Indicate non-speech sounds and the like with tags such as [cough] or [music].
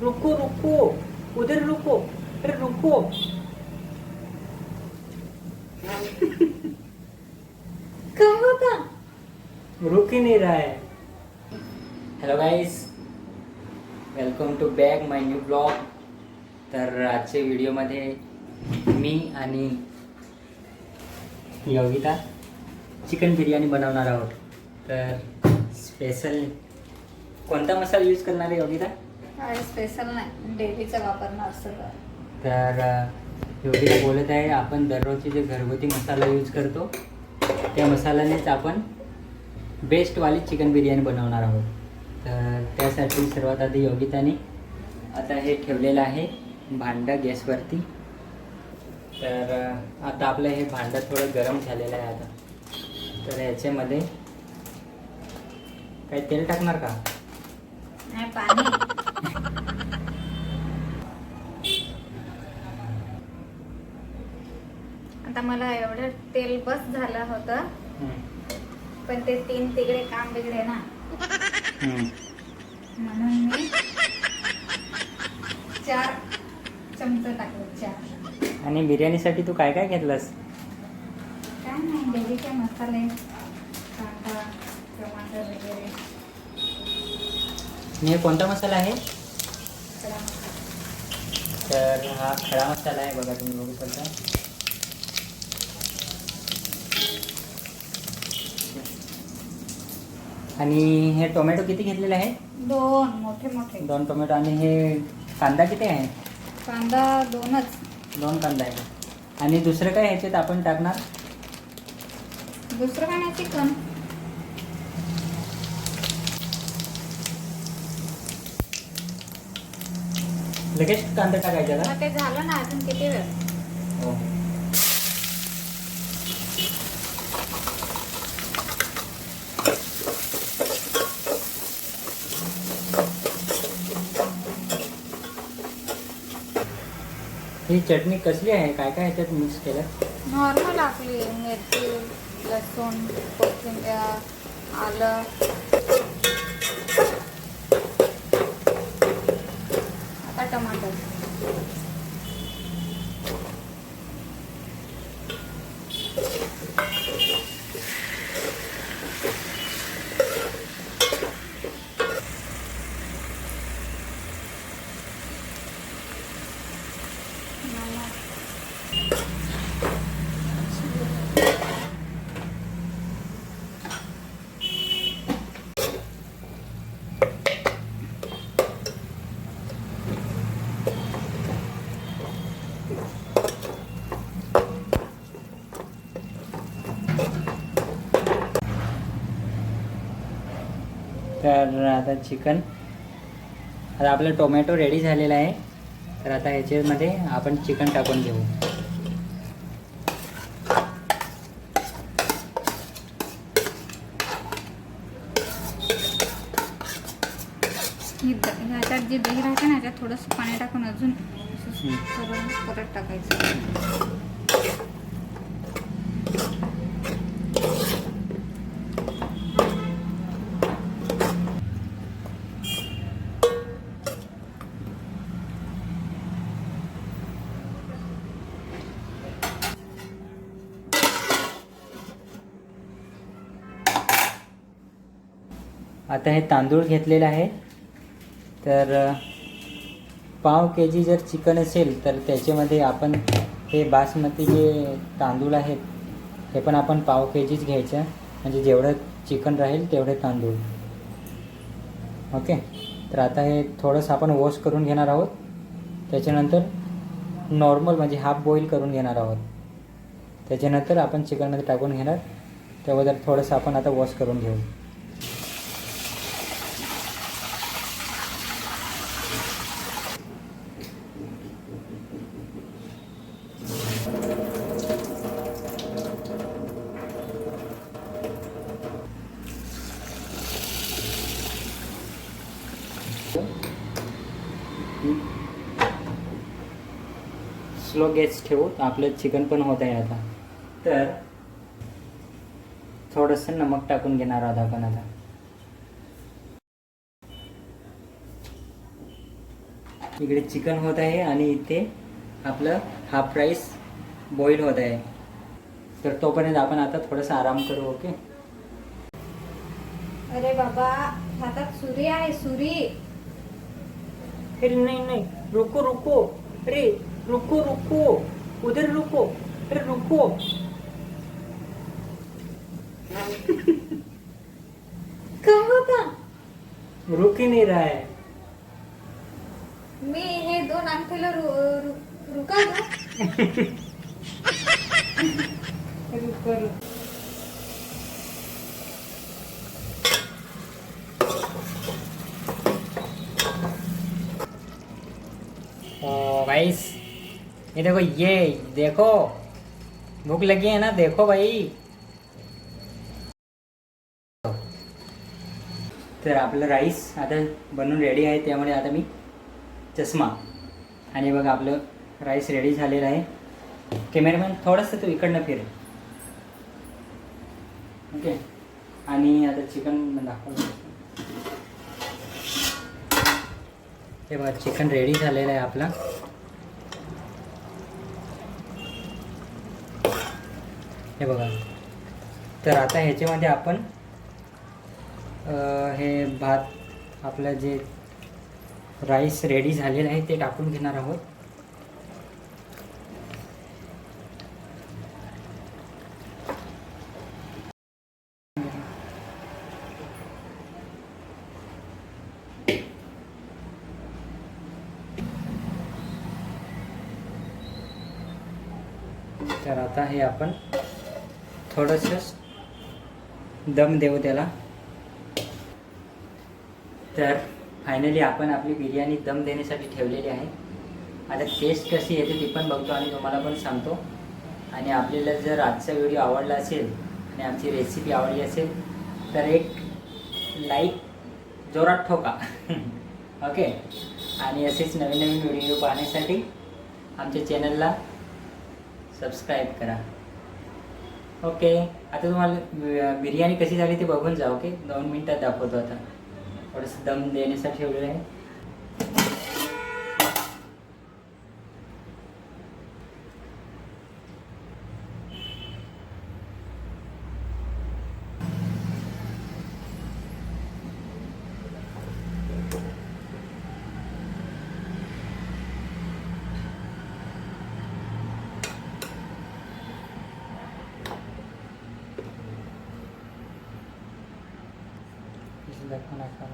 रुको रुको. उधर रुको. अरे रुको. [laughs] काय होता? रुक ही नहीं रहा है. Hello guys welcome to back my new blog तर आजच्या व्हिडिओमध्ये मी आणि योगिता चिकन बिर्याणी बनवणार आहोत. तर स्पेशल कोणता मसाला यूज करणार आहे योगिता? काय स्पेशल नाही. डेलीचा वापरणार सगळं तर. योगिता बोलत आहे आपण दररोजचे जे घरगुती मसाला यूज करतो त्या मसाल्यानेच आपण बेस्टवाली चिकन बिर्याणी बनवणार आहोत. तर त्यासाठी सर्वात आधी योगिताने आता हे ठेवलेलं आहे भांडं गॅसवरती. तर आता आपलं हे भांडं थोडं गरम झालेलं आहे आता. तर याच्यामध्ये काही तेल टाकणार का? नाही पाणी. आता मला एवढं तेल बस झालं होतं. पण ते तीन तिकडे काम बिगडे ना. म्हणून मी चार चमचे टाकले चार. आणि बिर्याणीसाठी तू काय काय घेतलंस? काय नाही डेलीचे मसाले कांदा टमाटर वगैरे. आणि हे कोणता मसाला आहे. तर हा खडा मसाला आहे बघा तुम्ही बघू शकता. आणि हे टोमॅटो किती घेतलेले आहे दोन मोठे मोठे. दोन टोमॅटो आणि हे कांदा किती आहे? कांदा दोनच. दोन कांदा आहे. आणि दुसरं काय ह्याच्यात आपण टाकणार? दुसरं काय नाही चिकन. लगेच कांदा टाकायचा का? ते झालं ना अजून किती वेळ? हो. ही चटणी कसली आहे? काय काय ह्याच्यात मिक्स केलं? नॉर्मल आपली मिरची लसूण कोथिंबीर आलं. आता टमाटर नमक तर आता चिकन आता आपलं टोमॅटो रेडी झालेला आहे. तर आता ह्याच्यामध्ये आपण चिकन टाकून घेऊ. ह्याच्यात जी दही राहते ना ह्याच्यात थोडंसं पाणी टाकून अजून परत टाकायचं. आता हे तांदूळ घेतलेले आहे. तर पाव के जी जर चिकन असेल तर त्याच्यामध्ये आपण हे बासमती जे तांदूळ आहेत हे पण आपण पाव के जीच घ्यायचं. म्हणजे जेवढं चिकन राहील तेवढे तांदूळ. ओके? तर आता हे थोडंसं आपण वॉश करून घेणार आहोत. त्याच्यानंतर नॉर्मल म्हणजे हाफ बॉईल करून घेणार आहोत. त्याच्यानंतर आपण चिकनमध्ये टाकून घेणार. त्याबद्दल थोडंसं आपण आता वॉश करून घेऊ. स्लो गॅस ठेवू आपलं चिकन पण होत आहे आता. तर थोडंसं नमक टाकून घेणार आहोत आपण आता. इकडे चिकन होत आहे आणि इथे आपलं हाफ राईस बॉईल होत आहे. तर तोपर्यंत आपण आता थोडासा आराम करू ओके अरे बाबा हातात सुरी आहे सुरी. अरे नहीं नहीं रुको रुको अरे रुको रुको उधर रुको अरे रुको [laughs] का होता रुक ही नहीं रहा है मी हे दोन अंगठीला रु, रु, रुका. [laughs] रुको, रुको. ओ गाइस ये देखो ये देखो। भूख लगी है ना देखो भाई। तर आपलं राईस आता बनवून रेडी आहे त्यामुळे आता मी चष्मा. आणि बघा आपलं राईस रेडी झालेलं आहे. कॅमेरामॅन थोडंसं तू इकडनं फिर. ओके आणि आता चिकन दाखवलं हे बघा चिकन रेडी झालेलं आहे आपला. हे बघा. तर आता ह्याच्यामध्ये आपण हे भात आपलं जे राईस रेडी झालेलं आहे ते टाकून घेणार आहोत. तर आता हे आपण थोडंसं दम देऊ त्याला. तर फायनली आपण आपली बिर्याणी दम देण्यासाठी ठेवलेली आहे. आता टेस्ट कशी येते ती पण बघतो आणि तुम्हाला पण सांगतो. आणि आपल्याला जर आजचा व्हिडिओ आवडला असेल आणि आमची रेसिपी आवडली असेल तर एक लाईक जोरात ठोका. [laughs] ओके आणि असेच नवीन नवीन व्हिडिओ पाहण्यासाठी आमच्या चॅनलला सबस्क्राईब करा. ओके आता तुम्हाला बिर्याणी कशी झाली ते बघून जा ओके दोन मिनटात दाखवतो आता. थोडंसं दम देण्यासाठी ठेवलेलं आहे. দেখুন একবার।